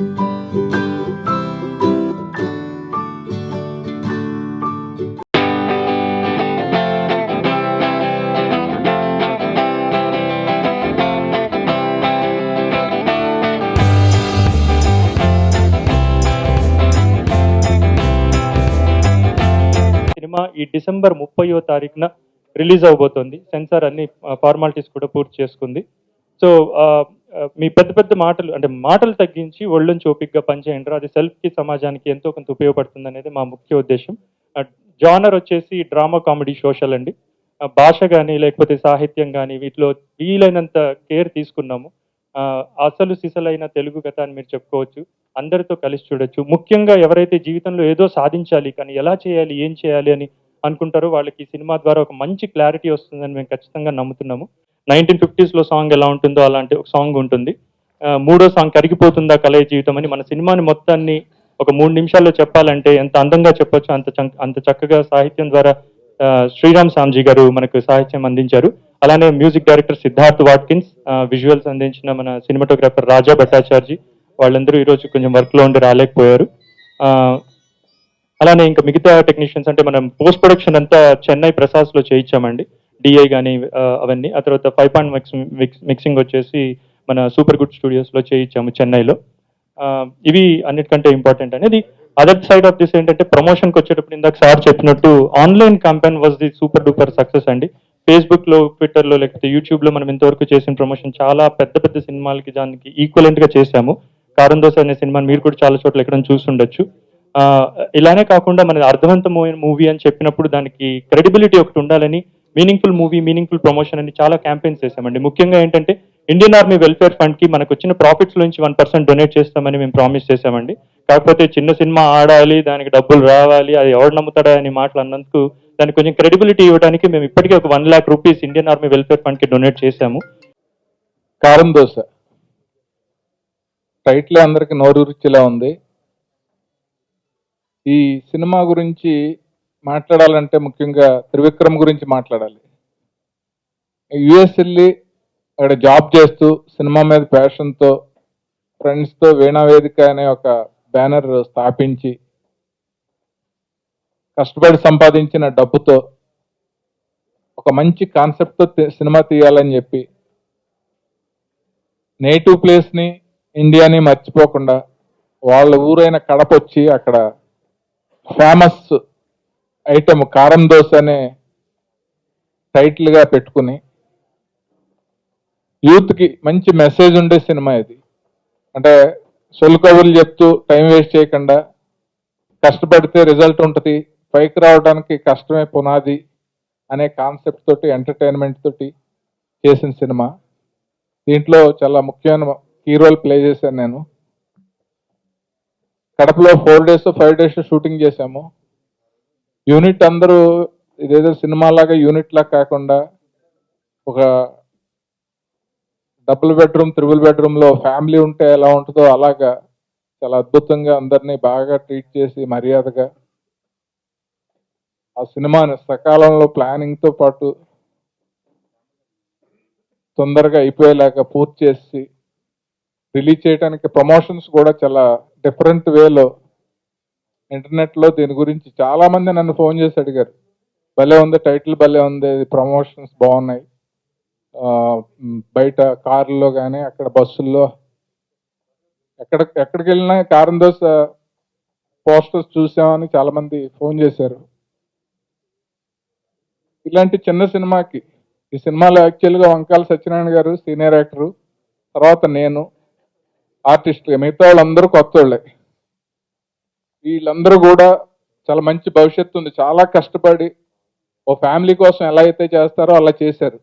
Cinema ఈ December ముప్పయో తారీఖున రిలీజ్ అవబోతోంది. సెన్సార్ అన్ని ఫార్మాలిటీస్ కూడా పూర్తి చేసుకుంది. సో మీ పెద్ద పెద్ద మాటలు అంటే మాటలు తగ్గించి ఒళ్ళని ఓపిక్గా పనిచేయండి. అది సెల్ఫ్కి సమాజానికి ఎంతో కొంత ఉపయోగపడుతుంది అనేది మా ముఖ్య ఉద్దేశం. జానర్ వచ్చేసి డ్రామా కామెడీ సోషల్ అండి. భాష కానీ లేకపోతే సాహిత్యం కానీ వీటిలో వీలైనంత కేర్ తీసుకున్నాము. అసలు సిసలైన తెలుగు కథ అని మీరు చెప్పుకోవచ్చు అందరితో కలిసి చూడొచ్చు. ముఖ్యంగా ఎవరైతే జీవితంలో ఏదో సాధించాలి కానీ ఎలా చేయాలి ఏం చేయాలి అని అనుకుంటారో వాళ్ళకి సినిమా ద్వారా ఒక మంచి క్లారిటీ వస్తుందని మేము ఖచ్చితంగా నమ్ముతున్నాము. నైన్టీన్ ఫిఫ్టీస్లో సాంగ్ ఎలా ఉంటుందో అలాంటి ఒక సాంగ్ ఉంటుంది. ఆ, మూడో సాంగ్ కరిగిపోతుందా కలయ జీవితం అని మన సినిమాని మొత్తాన్ని ఒక మూడు నిమిషాల్లో చెప్పాలంటే ఎంత అందంగా చెప్పొచ్చు అంత అంత చక్కగా సాహిత్యం ద్వారా శ్రీరామ్ సామ్జీ గారు మనకు సాహిత్యం అందించారు. అలానే music director Siddharth Watkins visuals అందించిన మన సినిమాటోగ్రాఫర్ రాజా భట్టాచార్జీ వాళ్ళందరూ ఈరోజు కొంచెం వర్క్లో ఉండి రాలేకపోయారు. ఆ, అలానే ఇంకా మిగతా టెక్నీషియన్స్ అంటే మనం పోస్ట్ ప్రొడక్షన్ అంతా చెన్నై ప్రసాద్లో చేయించామండి. డిఐ కానీ అవన్నీ. ఆ తర్వాత ఫైవ్ పాయింట్ మిక్స్ మిక్సింగ్ వచ్చేసి మన సూపర్ గుడ్ స్టూడియోస్లో చేయించాము చెన్నైలో. ఇవి అన్నిటికంటే ఇంపార్టెంట్ అనేది. అదర్ సైడ్ ఆఫ్ దిస్ ఏంటంటే ప్రమోషన్కి వచ్చేటప్పుడు ఇందాక సార్ చెప్పినట్టు online campaign was the super duper success అండి. ఫేస్బుక్లో ట్విట్టర్లో లేకపోతే యూట్యూబ్లో మనం ఇంతవరకు చేసిన ప్రమోషన్ చాలా పెద్ద పెద్ద సినిమాలకి దానికి ఈక్వలెంట్గా చేశాము. కారం దోశ అనే సినిమాని మీరు కూడా చాలా చోట్ల ఎక్కడ చూసుండొచ్చు. ఇలానే కాకుండా మన అర్థవంతమైన మూవీ అని చెప్పినప్పుడు దానికి క్రెడిబిలిటీ ఒకటి ఉండాలని మీనింగ్ఫుల్ మూవీ మీనింగ్ఫుల్ ప్రమోషన్ అని చాలా క్యాంపెయిన్స్ చేశామండి. ముఖ్యంగా ఏంటంటే ఇండియన్ ఆర్మీ వెల్ఫేర్ ఫండ్కి మనకు వచ్చిన ప్రాఫిట్స్ నుంచి వన్ పర్సెంట్ డొనేట్ చేస్తామని మేము ప్రామిస్ చేశామండి. కాకపోతే చిన్న సినిమా ఆడాలి దానికి డబ్బులు రావాలి అది ఎవరు నమ్ముతాడా అని మాటలు అన్నందుకు దానికి కొంచెం క్రెడిబిలిటీ ఇవ్వడానికి మేము ఇప్పటికే ఒక one lakh rupees Indian army welfare ఫండ్కి donate చేశాము. కారం దోశ. టైటిల్ అందరికి నోరూర్చిలా ఉంది. ఈ సినిమా గురించి మాట్లాడాలంటే ముఖ్యంగా త్రివిక్రమ్ గురించి మాట్లాడాలి. యుఎస్ వెళ్ళి అక్కడ జాబ్ చేస్తూ సినిమా మీద ప్యాషన్తో ఫ్రెండ్స్తో వీణావేదిక అనే ఒక బ్యానర్ స్థాపించి కష్టపడి సంపాదించిన డబ్బుతో ఒక మంచి కాన్సెప్ట్తో సినిమా తీయాలని చెప్పి నేటివ్ ప్లేస్ని ఇండియాని మర్చిపోకుండా వాళ్ళ ఊరైన కడప వచ్చి అక్కడ ఫేమస్ ఐటమ్ కారం దోశ అనే టైటిల్గా పెట్టుకుని యూత్కి మంచి మెసేజ్ ఉండే సినిమా ఇది. అంటే సొల్లు కబుర్లు చెప్తూ టైం వేస్ట్ చేయకుండా కష్టపడితే రిజల్ట్ ఉంటుంది పైకి రావడానికి కష్టమే పునాది అనే కాన్సెప్ట్ తోటి ఎంటర్టైన్మెంట్ తోటి చేసిన సినిమా. దీంట్లో చాలా ముఖ్యమైన కీ రోల్ ప్లే చేశాను నేను. కడపలో four days five days shooting చేశాము. యూనిట్ అందరూ ఇదేదో సినిమా లాగా యూనిట్ లాగా కాకుండా ఒక డబుల్ బెడ్రూమ్ త్రిబుల్ బెడ్రూమ్లో ఫ్యామిలీ ఉంటే ఎలా ఉంటుందో అలాగా చాలా అద్భుతంగా అందరినీ బాగా ట్రీట్ చేసి మర్యాదగా ఆ సినిమాని సకాలంలో ప్లానింగ్తో పాటు తొందరగా అయిపోయేలాగా పూర్తి చేసి రిలీజ్ చేయడానికి ప్రమోషన్స్ కూడా చాలా డిఫరెంట్ వేలో ఇంటర్నెట్లో దీని గురించి చాలా మంది నన్ను ఫోన్ చేసి అడిగారు. భలే ఉంది టైటిల్ భలే ఉంది ప్రమోషన్స్ బాగున్నాయి. బయట కార్లో కానీ అక్కడ బస్సుల్లో ఎక్కడ ఎక్కడికి వెళ్ళినా కారం దోశ పోస్టర్స్ చూసామని చాలా మంది ఫోన్ చేశారు. ఇలాంటి చిన్న సినిమాకి ఈ సినిమాలో యాక్చువల్గా వంకాల సత్యనారాయణ గారు సీనియర్ యాక్టరు తర్వాత నేను ఆర్టిస్ట్ మిగతా వాళ్ళందరూ కొత్త వాళ్ళే వీళ్ళందరూ కూడా చాలా మంచి భవిష్యత్తు ఉంది. చాలా కష్టపడి ఓ ఫ్యామిలీ కోసం ఎలా అయితే చేస్తారో అలా చేశారు.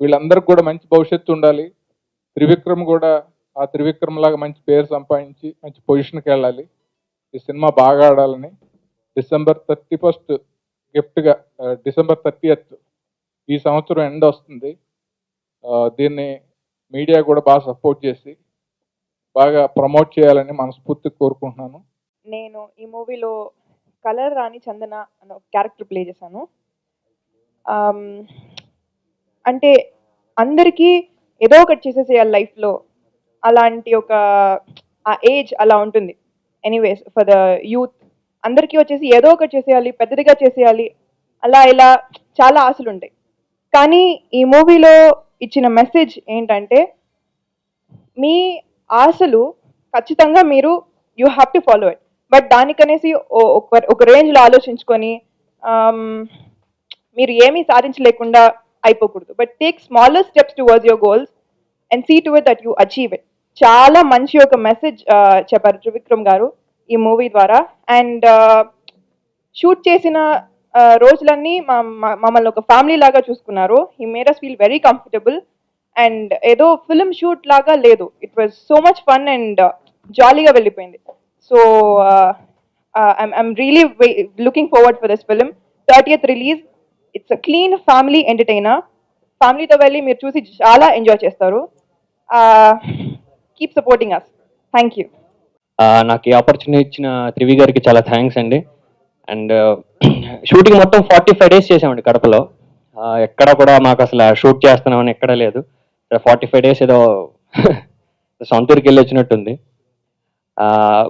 వీళ్ళందరికి కూడా మంచి భవిష్యత్తు ఉండాలి. త్రివిక్రమ్ కూడా ఆ త్రివిక్రమ్ లాగా మంచి పేరు సంపాదించి మంచి పొజిషన్కి వెళ్ళాలి. ఈ సినిమా బాగా ఆడాలని డిసెంబర్ థర్టీ ఫస్ట్ గిఫ్ట్గా డిసెంబర్ థర్టీ ఈ సంవత్సరం ఎండ్ వస్తుంది. దీన్ని మీడియా కూడా బాగా సపోర్ట్ చేసి బాగా ప్రమోట్ చేయాలని మనస్ఫూర్తిగా కోరుకుంటున్నాను. నేను ఈ మూవీలో కలర్ రాణి చందన అనే ఒక క్యారెక్టర్ ప్లే చేశాను. అంటే అందరికీ ఏదో ఒకటి చేసేసేయాలి లైఫ్లో. అలాంటి ఒక ఆ ఏజ్ అలా ఉంటుంది. ఎనీవేస్ ఫర్ ద యూత్ అందరికీ వచ్చేసి ఏదో ఒకటి చేసేయాలి పెద్దదిగా చేసేయాలి అలా ఇలా చాలా ఆశలు ఉంటాయి. కానీ ఈ మూవీలో ఇచ్చిన మెసేజ్ ఏంటంటే మీ ఆశలు ఖచ్చితంగా మీరు you have to follow it but దానికనేసి ఒక ఒక రేంజ్లో ఆలోచించుకొని మీరు ఏమీ సాధించలేకుండా అయిపోకూడదు. But take smaller steps towards your goals and see to that you achieve it. చాలా మంచి ఒక మెసేజ్ చెప్పారు త్రివిక్రమ్ గారు ఈ మూవీ ద్వారా. అండ్ షూట్ చేసిన రోజులన్నీ మా- మమ్మల్ని ఒక ఫ్యామిలీ లాగా చూసుకున్నారు. ఈ మేరస్ ఫీల్ వెరీ కంఫర్టబుల్ అండ్ ఏదో ఫిల్మ్ షూట్ లాగా లేదు. It was so much fun and జాలీగా వెళ్ళిపోయింది. So I'm really looking forward for this film thirtieth release it's a clean family entertainer ఫ్యామిలీతో వెళ్ళి మీరు చూసి చాలా ఎంజాయ్ చేస్తారు. Keep supporting us thank you నాకు ఈ ఆపర్చునిటీ ఇచ్చిన త్రివి గారికి చాలా థ్యాంక్స్ అండి. అండ్ షూటింగ్ uh, మొత్తం ఫార్టీ ఫైవ్ డేస్ చేసామండి కడపలో uh, ఎక్కడ కూడా మాకు అసలు షూట్ చేస్తున్నామని ఎక్కడ లేదు. ఫార్టీ ఫైవ్ డేస్ ఏదో సొంత ఊరికి వెళ్ళి వచ్చినట్టుంది. Uh,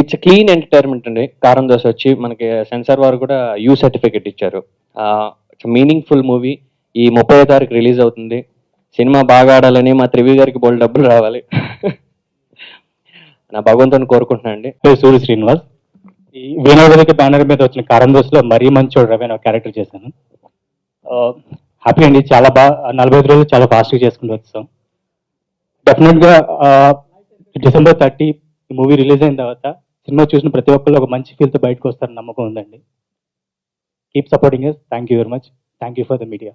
ఇట్స్ క్లీన్ ఎంటర్టైన్మెంట్ అండి. కారం దోశ వచ్చి మనకి సెన్సార్ వారు కూడా యూ సర్టిఫికెట్ ఇచ్చారు. మీనింగ్ఫుల్ మూవీ ఈ ముప్పై తారీఖు రిలీజ్ అవుతుంది. సినిమా బాగా ఆడాలని మా త్రివి గారికి బోల్ డబ్బులు రావాలి. నా భగవంతుని కోరుకుంటున్నాను అండి. సూర్య శ్రీనివాస్. ఈ వినోదకి బ్యానర్ మీద వచ్చిన కారం దోశలో మరీ మంచోడు రవి అనే క్యారెక్టర్ చేశాను. హ్యాపీ అండి. చాలా బాగా నలభై ఐదు రోజులు చాలా ఫాస్ట్గా చేసుకుంటూ వచ్చాం. డెఫినెట్గా డిసెంబర్ థర్టీ ఈ మూవీ రిలీజ్ అయిన తర్వాత సినిమా చూసిన ప్రతి ఒక్కళ్ళు ఒక మంచి ఫీల్తో బయటకు వస్తారని నమ్మకం ఉందండి. Keep supporting thank you very much thank you for the media